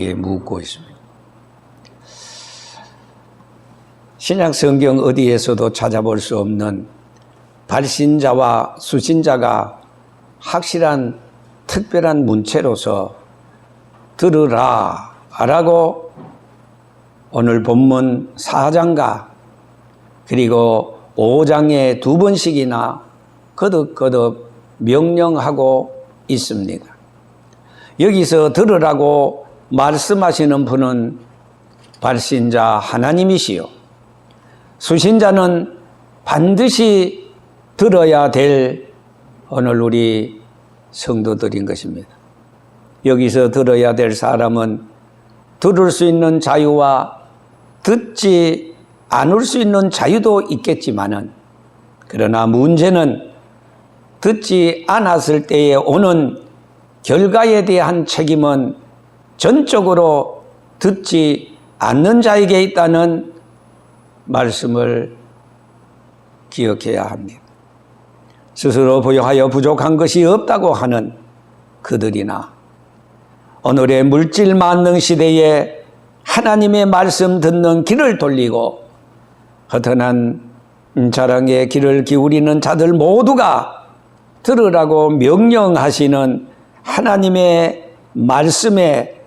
에 묻고 있습니다. 신약 성경 어디에서도 찾아볼 수 없는 발신자와 수신자가 확실한 특별한 문체로서 들으라 라고 오늘 본문 4장과 그리고 5장에 두 번씩이나 거듭거듭 명령하고 있습니다. 여기서 들으라고 말씀하시는 분은 발신자 하나님이시요. 수신자는 반드시 들어야 될 오늘 우리 성도들인 것입니다. 여기서 들어야 될 사람은 들을 수 있는 자유와 듣지 않을 수 있는 자유도 있겠지만은 그러나 문제는 듣지 않았을 때에 오는 결과에 대한 책임은 전적으로 듣지 않는 자에게 있다는 말씀을 기억해야 합니다. 스스로 부여하여 부족한 것이 없다고 하는 그들이나 오늘의 물질 만능 시대에 하나님의 말씀 듣는 길을 돌리고 허탄한 자랑에 길을 기울이는 자들 모두가 들으라고 명령하시는 하나님의 말씀에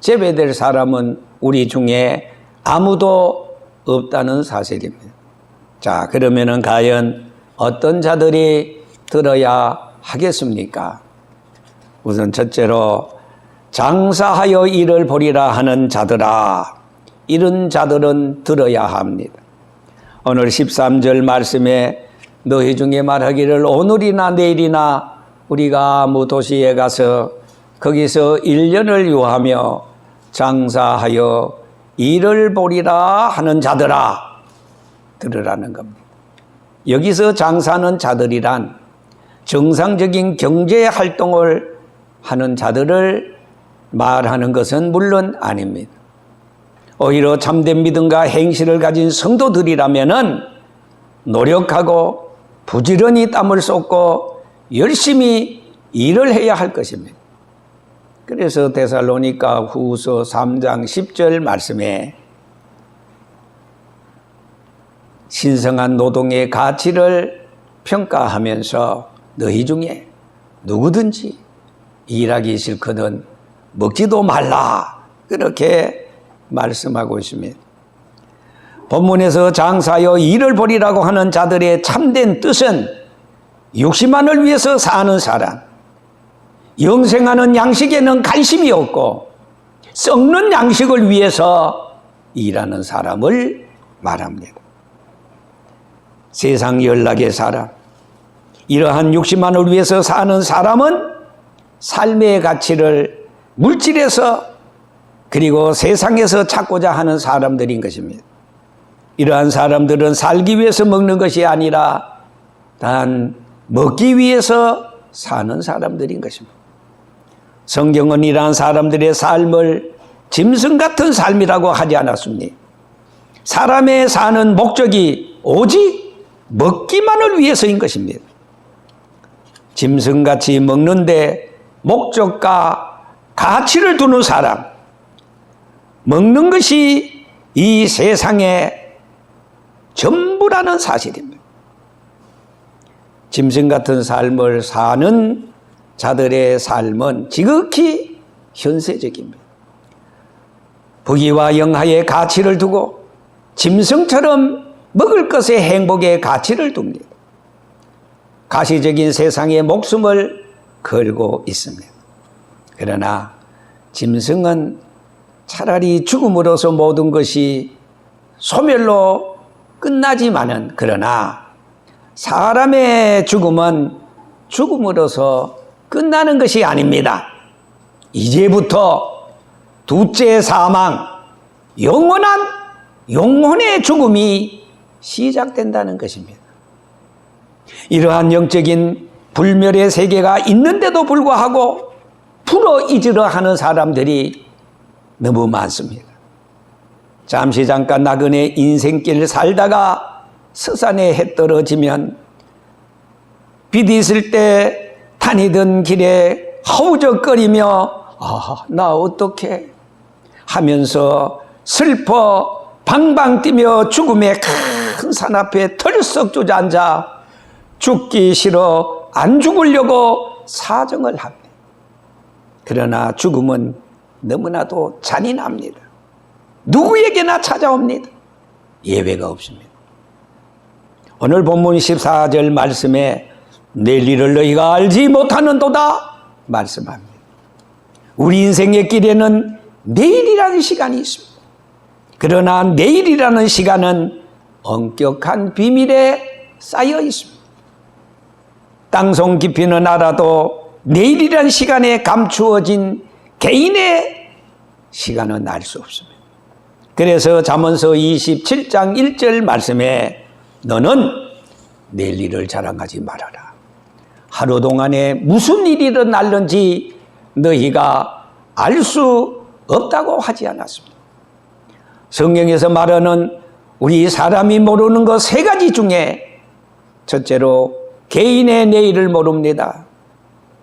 제배될 사람은 우리 중에 아무도 없다는 사실입니다. 자, 그러면은 과연 어떤 자들이 들어야 하겠습니까? 우선 첫째로 장사하여 일을 벌이라 하는 자들아 이런 자들은 들어야 합니다. 오늘 13절 말씀에 너희 중에 말하기를 오늘이나 내일이나 우리가 아무 도시에 가서 거기서 1년을 유하며 장사하여 일을 벌이라 하는 자들아 들으라는 겁니다. 여기서 장사하는 자들이란 정상적인 경제 활동을 하는 자들을 말하는 것은 물론 아닙니다. 오히려 참된 믿음과 행실을 가진 성도들이라면은 노력하고 부지런히 땀을 쏟고 열심히 일을 해야 할 것입니다. 그래서 데살로니가 후서 3장 10절 말씀에 신성한 노동의 가치를 평가하면서 너희 중에 누구든지 일하기 싫거든 먹지도 말라. 그렇게 말씀하고 있습니다. 본문에서 장사여 일을 벌이라고 하는 자들의 참된 뜻은 육신만을 위해서 사는 사람, 영생하는 양식에는 관심이 없고 썩는 양식을 위해서 일하는 사람을 말합니다. 세상 연락의 사람, 이러한 육신만을 위해서 사는 사람은 삶의 가치를 물질에서 그리고 세상에서 찾고자 하는 사람들인 것입니다. 이러한 사람들은 살기 위해서 먹는 것이 아니라 단 먹기 위해서 사는 사람들인 것입니다. 성경은 이러한 사람들의 삶을 짐승 같은 삶이라고 하지 않았습니다. 사람의 사는 목적이 오직 먹기만을 위해서인 것입니다. 짐승같이 먹는데 목적과 가치를 두는 사람, 먹는 것이 이 세상의 전부라는 사실입니다. 짐승 같은 삶을 사는 자들의 삶은 지극히 현세적입니다. 부귀와 영화의 가치를 두고 짐승처럼 먹을 것의 행복의 가치를 둡니다. 가시적인 세상의 목숨을 걸고 있습니다. 그러나 짐승은 차라리 죽음으로서 모든 것이 소멸로 끝나지만은 그러나 사람의 죽음은 죽음으로서 끝나는 것이 아닙니다. 이제부터 둘째 사망, 영원한 영혼의 죽음이 시작된다는 것입니다. 이러한 영적인 불멸의 세계가 있는데도 불구하고 풀어 잊으려 하는 사람들이 너무 많습니다. 잠시 잠깐 나그네 인생길 살다가 서산에 해 떨어지면 빛 있을 때 다니던 길에 허우적거리며 아, 나 어떻게 하면서 슬퍼 방방 뛰며 죽음의 큰 산 앞에 털썩 주저앉아 죽기 싫어 안 죽으려고 사정을 합니다. 그러나 죽음은 너무나도 잔인합니다. 누구에게나 찾아옵니다. 예외가 없습니다. 오늘 본문 14절 말씀에 내일 일을 너희가 알지 못하는도다 말씀합니다. 우리 인생의 길에는 내일이라는 시간이 있습니다. 그러나 내일이라는 시간은 엄격한 비밀에 쌓여 있습니다. 땅속 깊이는 알아도 내일이라는 시간에 감추어진 개인의 시간은 알 수 없습니다. 그래서 잠언서 27장 1절 말씀에 너는 내일 일을 자랑하지 말아라. 하루 동안에 무슨 일이 일어날는지 너희가 알 수 없다고 하지 않았습니다. 성경에서 말하는 우리 사람이 모르는 것 세 가지 중에 첫째로 개인의 내일을 모릅니다.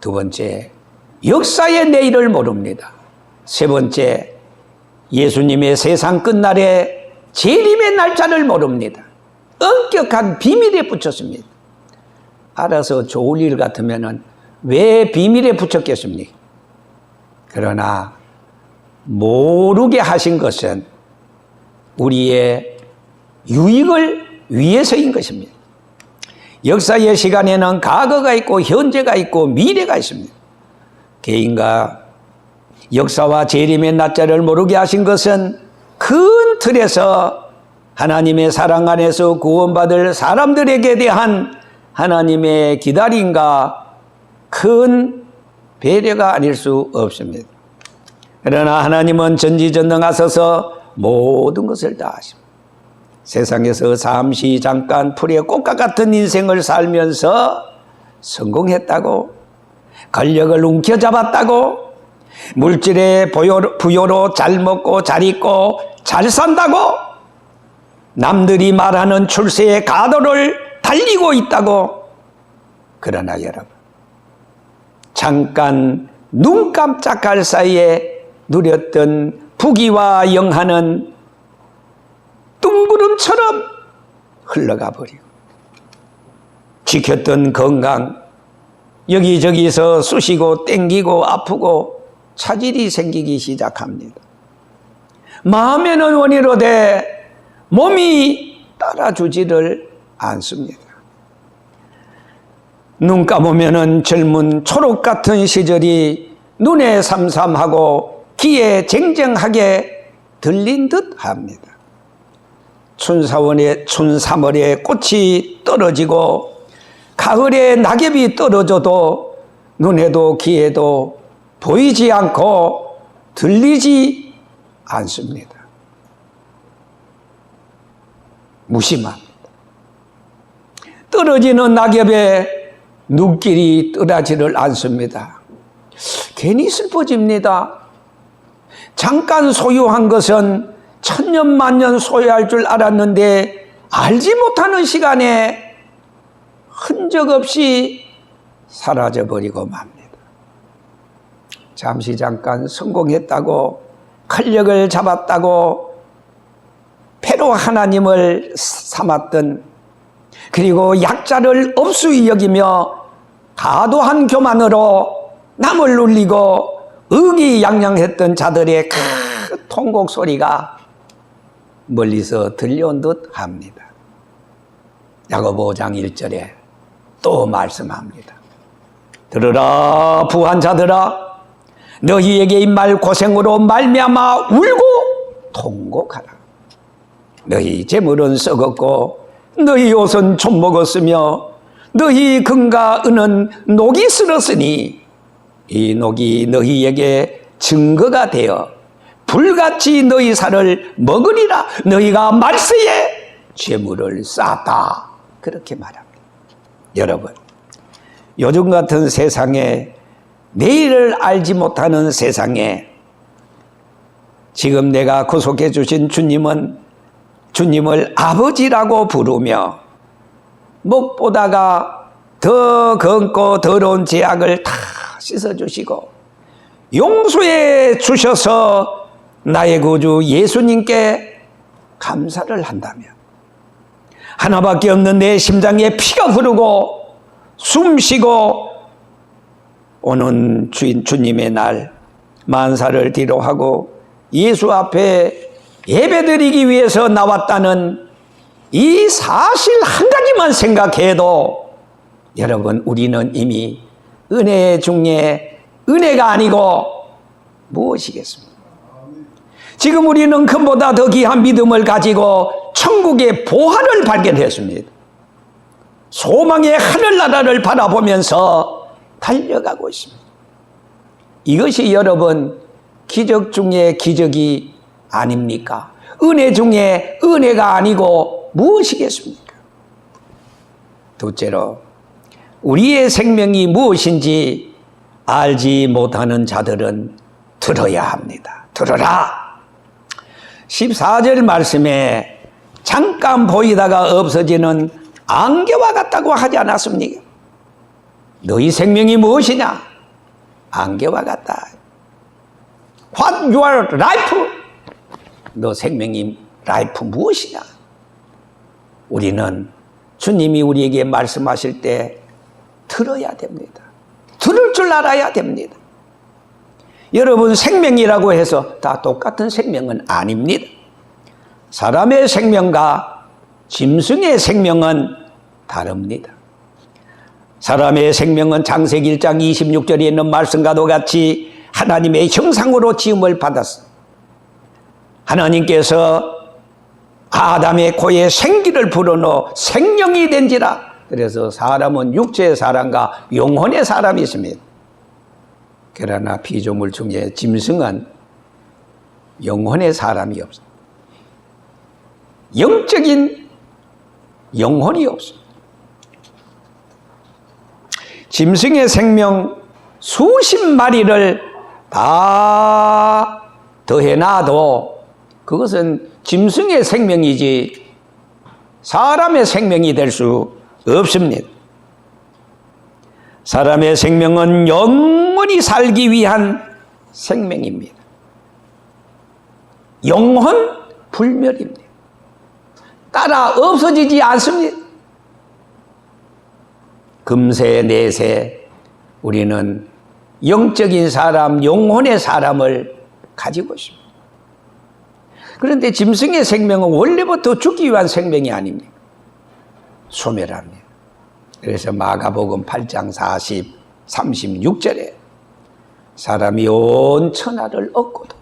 두 번째, 역사의 내일을 모릅니다. 세 번째, 예수님의 세상 끝날에 재림의 날짜를 모릅니다. 엄격한 비밀에 붙였습니다. 알아서 좋을 일 같으면 왜 비밀에 붙였겠습니까? 그러나 모르게 하신 것은 우리의 유익을 위해서인 것입니다. 역사의 시간에는 과거가 있고 현재가 있고 미래가 있습니다. 개인과 역사와 재림의 날짜를 모르게 하신 것은 큰 틀에서 하나님의 사랑 안에서 구원받을 사람들에게 대한 하나님의 기다림과 큰 배려가 아닐 수 없습니다. 그러나 하나님은 전지전능하셔서 모든 것을 다 하십니다. 세상에서 잠시 잠깐 풀의 꽃과 같은 인생을 살면서 성공했다고 권력을 움켜잡았다고 물질의 부여로, 부여로 잘 먹고 잘 입고 잘 산다고 남들이 말하는 출세의 가도를 달리고 있다고 그러나 여러분 잠깐 눈 깜짝할 사이에 누렸던 부귀와 영화는 둥구름처럼 흘러가 버리고 지켰던 건강 여기저기서 쑤시고 땡기고 아프고 차질이 생기기 시작합니다. 마음에는 원이로되 몸이 따라주지를 않습니다. 눈 감으면은 젊은 초록 같은 시절이 눈에 삼삼하고 귀에 쟁쟁하게 들린 듯 합니다. 춘사원에 춘삼월에 꽃이 떨어지고 가을에 낙엽이 떨어져도 눈에도 귀에도 보이지 않고 들리지 않습니다. 무심합니다. 떨어지는 낙엽에 눈길이 떠나지를 않습니다. 괜히 슬퍼집니다. 잠깐 소유한 것은 천년 만년 소유할 줄 알았는데 알지 못하는 시간에 흔적 없이 사라져 버리고 맙니다. 잠시 잠깐 성공했다고 권력을 잡았다고 패로 하나님을 삼았던 그리고 약자를 업수히 여기며 과도한 교만으로 남을 울리고 의기양양했던 자들의 큰 통곡 소리가 멀리서 들려온 듯 합니다. 야고보 5장 1절에 또 말씀합니다. 들으라 부한 자들아 너희에게 이 말 고생으로 말미암아 울고 통곡하라. 너희 재물은 썩었고 너희 옷은 좀 먹었으며 너희 금과 은은 녹이 슬었으니 이 녹이 너희에게 증거가 되어 불같이 너희 살을 먹으리라. 너희가 말세에 재물을 쌓았다. 그렇게 말합니다. 여러분 요즘 같은 세상에 내일을 알지 못하는 세상에 지금 내가 구속해 주신 주님은 주님을 아버지라고 부르며 무엇보다가 더 검고 더러운 죄악을 다 씻어주시고 용서해 주셔서 나의 구주 예수님께 감사를 한다면 하나밖에 없는 내 심장에 피가 흐르고 숨 쉬고 오는 주인 주님의 날 만사를 뒤로하고 예수 앞에 예배드리기 위해서 나왔다는 이 사실 한 가지만 생각해도 여러분 우리는 이미 은혜 중에 은혜가 아니고 무엇이겠습니까? 지금 우리는 그보다 더 귀한 믿음을 가지고 천국의 보화를 발견했습니다. 소망의 하늘나라를 바라보면서 달려가고 있습니다. 이것이 여러분 기적 중에 기적이 아닙니까? 은혜 중에 은혜가 아니고 무엇이겠습니까? 둘째로 우리의 생명이 무엇인지 알지 못하는 자들은 들어야 합니다. 들어라. 14절 말씀에 잠깐 보이다가 없어지는 안개와 같다고 하지 않았습니까? 너희 생명이 무엇이냐? 안개와 같다. What your life? 너 생명이 라이프 무엇이냐? 우리는 주님이 우리에게 말씀하실 때 들어야 됩니다. 들을 줄 알아야 됩니다. 여러분 생명이라고 해서 다 똑같은 생명은 아닙니다. 사람의 생명과 짐승의 생명은 다릅니다. 사람의 생명은 창세기 1장 26절에 있는 말씀과도 같이 하나님의 형상으로 지음을 받았습니다. 하나님께서 아담의 코에 생기를 불어넣어 생명이 된지라. 그래서 사람은 육체의 사람과 영혼의 사람이 있습니다. 그러나 피조물 중에 짐승은 영혼의 사람이 없습니다. 영적인 영혼이 없습니다. 짐승의 생명 수십 마리를 다 더해 놔도 그것은 짐승의 생명이지 사람의 생명이 될 수 없습니다. 사람의 생명은 영원히 살기 위한 생명입니다. 영혼 불멸입니다. 따라 없어지지 않습니다. 금세 내세 우리는 영적인 사람, 영혼의 사람을 가지고 있습니다. 그런데 짐승의 생명은 원래부터 죽기 위한 생명이 아닙니다. 소멸합니다. 그래서 마가복음 8장 40, 36절에 사람이 온 천하를 얻고도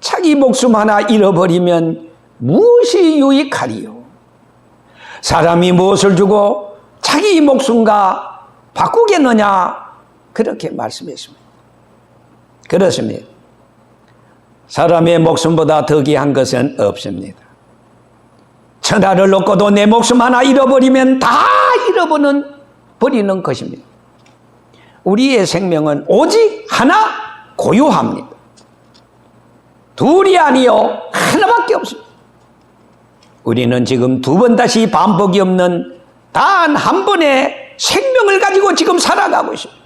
자기 목숨 하나 잃어버리면 무엇이 유익하리요? 사람이 무엇을 주고 자기 목숨과 바꾸겠느냐? 그렇게 말씀했습니다. 그렇습니다. 사람의 목숨보다 더 귀한 것은 없습니다. 천하를 얻고도 내 목숨 하나 잃어버리면 다 잃어버리는 버리는 것입니다. 우리의 생명은 오직 하나 고유합니다. 둘이 아니요 하나밖에 없습니다. 우리는 지금 두 번 다시 반복이 없는 단 한 번의 생명을 가지고 지금 살아가고 있습니다.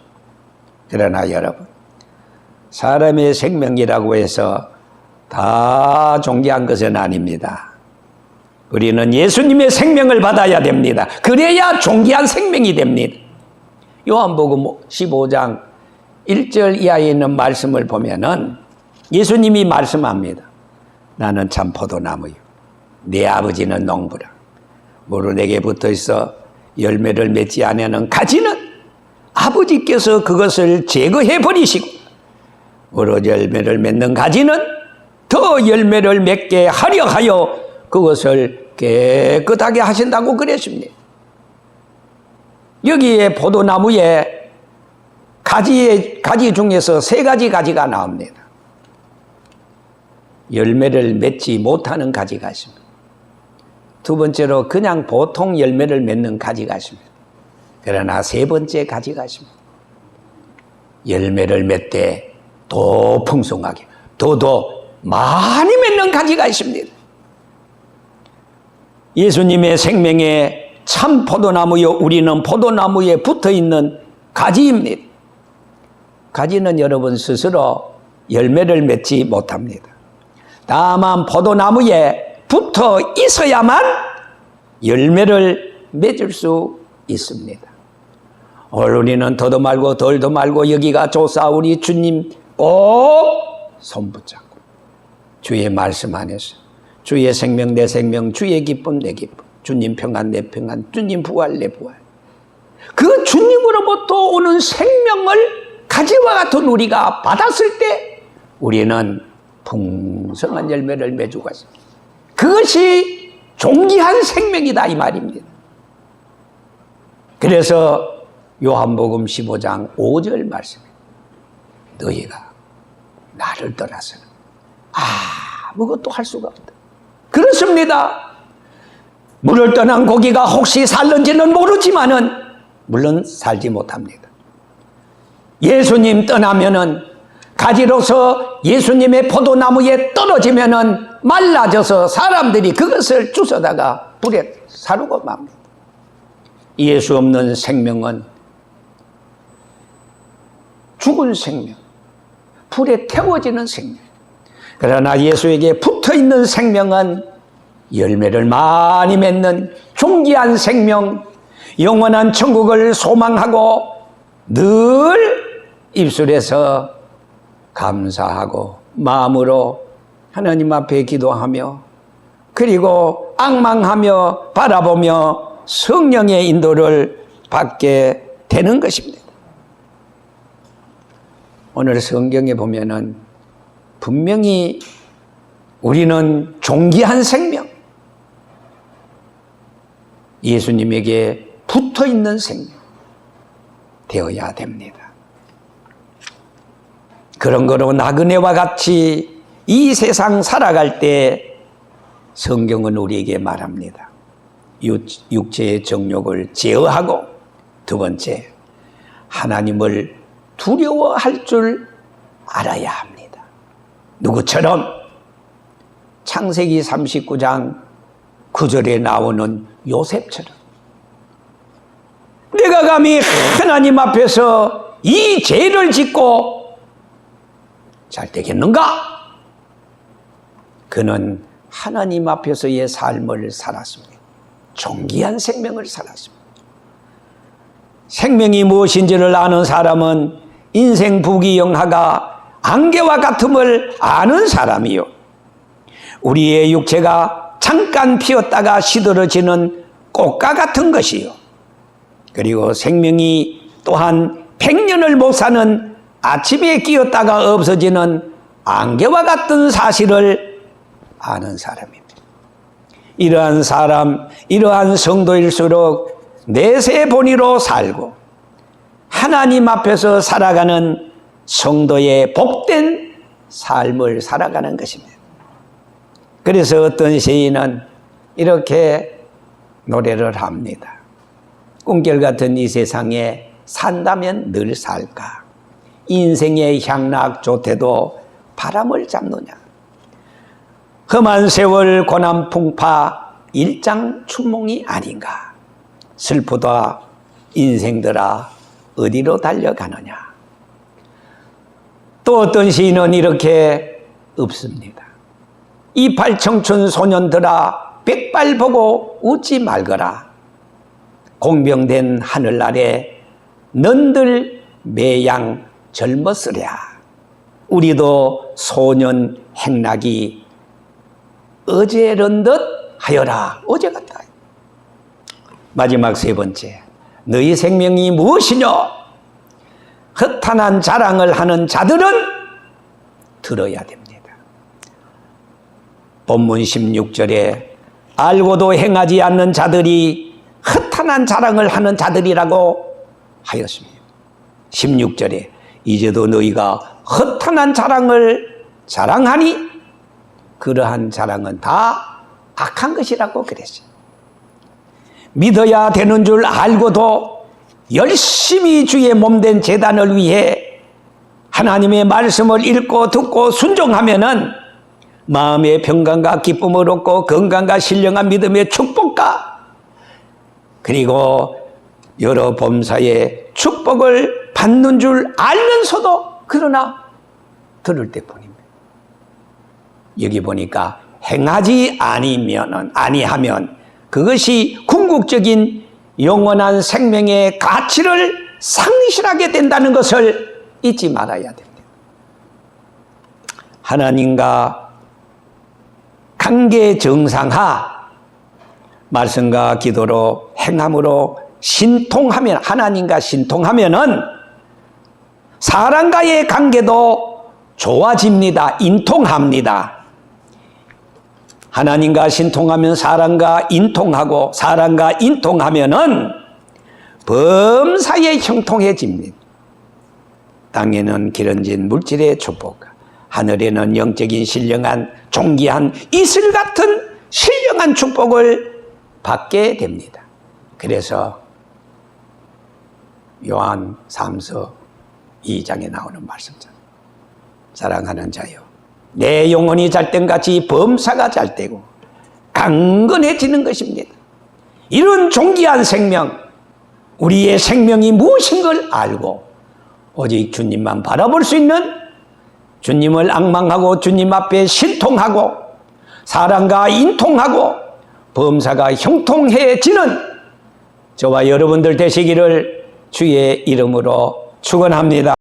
그러나 여러분, 사람의 생명이라고 해서 다 존귀한 것은 아닙니다. 우리는 예수님의 생명을 받아야 됩니다. 그래야 존귀한 생명이 됩니다. 요한복음 15장 1절 이하에 있는 말씀을 보면은 예수님이 말씀합니다. 나는 참 포도나무요. 내 아버지는 농부라. 무로 내게 붙어 있어 열매를 맺지 않으는 가지는 아버지께서 그것을 제거해 버리시고 무로 열매를 맺는 가지는 더 열매를 맺게 하려 하여 그것을 깨끗하게 하신다고 그랬습니다. 여기에 포도나무에 가지의 가지 중에서 세 가지 가지가 나옵니다. 열매를 맺지 못하는 가지가 있습니다. 두 번째로 그냥 보통 열매를 맺는 가지가 있습니다. 그러나 세 번째 가지가 있습니다. 열매를 맺되 더 풍성하게, 더더 많이 맺는 가지가 있습니다. 예수님의 생명에 참 포도나무요, 우리는 포도나무에 붙어 있는 가지입니다. 가지는 여러분 스스로 열매를 맺지 못합니다. 다만 포도나무에 붙어 있어야만 열매를 맺을 수 있습니다. 오늘 우리는 더도 말고 덜도 말고 여기가 조사 우리 주님 꼭 손붙잡고 주의 말씀 안에서 주의 생명 내 생명 주의 기쁨 내 기쁨 주님 평안 내 평안 주님 부활 내 부활 그 주님으로부터 오는 생명을 가지와 같은 우리가 받았을 때 우리는 풍성한 열매를 맺고 있습니다. 그것이 존귀한 생명이다 이 말입니다. 그래서 요한복음 15장 5절 말씀에 너희가 나를 떠나서는 아무것도 할 수가 없다. 그렇습니다. 물을 떠난 고기가 혹시 살는지는 모르지만은 물론 살지 못합니다. 예수님 떠나면은 가지로서 예수님의 포도나무에 떨어지면은 말라져서 사람들이 그것을 주워다가 불에 사르고 맙니다. 예수 없는 생명은 죽은 생명, 불에 태워지는 생명. 그러나 예수에게 붙어 있는 생명은 열매를 많이 맺는 존귀한 생명, 영원한 천국을 소망하고 늘 입술에서 감사하고 마음으로 하나님 앞에 기도하며 그리고 악망하며 바라보며 성령의 인도를 받게 되는 것입니다. 오늘 성경에 보면은 분명히 우리는 존귀한 생명, 예수님에게 붙어 있는 생명 되어야 됩니다. 그런 거로 나그네와 같이 이 세상 살아갈 때 성경은 우리에게 말합니다. 육- 육체의 정욕을 제어하고 두 번째 하나님을 두려워할 줄 알아야 합니다. 누구처럼 창세기 39장 9절에 나오는 요셉처럼 내가 감히 하나님 앞에서 이 죄를 짓고 잘 되겠는가? 그는 하나님 앞에서의 삶을 살았습니다. 존귀한 생명을 살았습니다. 생명이 무엇인지를 아는 사람은 인생 부귀영화가 안개와 같음을 아는 사람이요. 우리의 육체가 잠깐 피었다가 시들어지는 꽃과 같은 것이요. 그리고 생명이 또한 백년을 못 사는 아침에 끼었다가 없어지는 안개와 같은 사실을 아는 사람입니다. 이러한 사람, 이러한 성도일수록 내세 본의로 살고 하나님 앞에서 살아가는 성도의 복된 삶을 살아가는 것입니다. 그래서 어떤 시인은 이렇게 노래를 합니다. 꿈결 같은 이 세상에 산다면 늘 살까? 인생의 향락 좋대도 바람을 잡느냐? 험한 세월 고난 풍파 일장 춘몽이 아닌가? 슬프다 인생들아 어디로 달려가느냐? 또 어떤 시인은 이렇게 읊습니다. 이팔 청춘 소년들아 백발 보고 웃지 말거라. 공병된 하늘 아래 넌들 매양 젊었으랴. 우리도 소년 행락이 어제런 듯 하여라. 어제 같다. 마지막 세 번째. 너희 생명이 무엇이냐? 허탄한 자랑을 하는 자들은 들어야 됩니다. 본문 16절에 알고도 행하지 않는 자들이 허탄한 자랑을 하는 자들이라고 하였습니다. 16절에 이제도 너희가 허탄한 자랑을 자랑하니 그러한 자랑은 다 악한 것이라고 그랬어요. 믿어야 되는 줄 알고도 열심히 주의 몸된 재단을 위해 하나님의 말씀을 읽고 듣고 순종하면은 마음의 평강과 기쁨을 얻고 건강과 신령한 믿음의 축복과 그리고 여러 범사의 축복을 받는 줄 알면서도 그러나 들을 때뿐입니다. 여기 보니까 행하지 아니면은 아니하면 그것이 궁극적인 영원한 생명의 가치를 상실하게 된다는 것을 잊지 말아야 됩니다. 하나님과 관계 정상화 말씀과 기도로 행함으로 신통하면 하나님과 신통하면은 사람과의 관계도 좋아집니다. 인통합니다. 하나님과 신통하면 사람과 인통하고 사람과 인통하면은 범사에 형통해집니다. 땅에는 기름진 물질의 축복, 하늘에는 영적인 신령한 존귀한 이슬 같은 신령한 축복을 받게 됩니다. 그래서 요한 3서 2장에 나오는 말씀처럼 사랑하는 자여 내 영혼이 잘땐같이 범사가 잘되고 강건해지는 것입니다. 이런 존귀한 생명 우리의 생명이 무엇인 걸 알고 오직 주님만 바라볼 수 있는 주님을 악망하고 주님 앞에 신통하고 사랑과 인통하고 범사가 형통해지는 저와 여러분들 되시기를 주의 이름으로 축원합니다.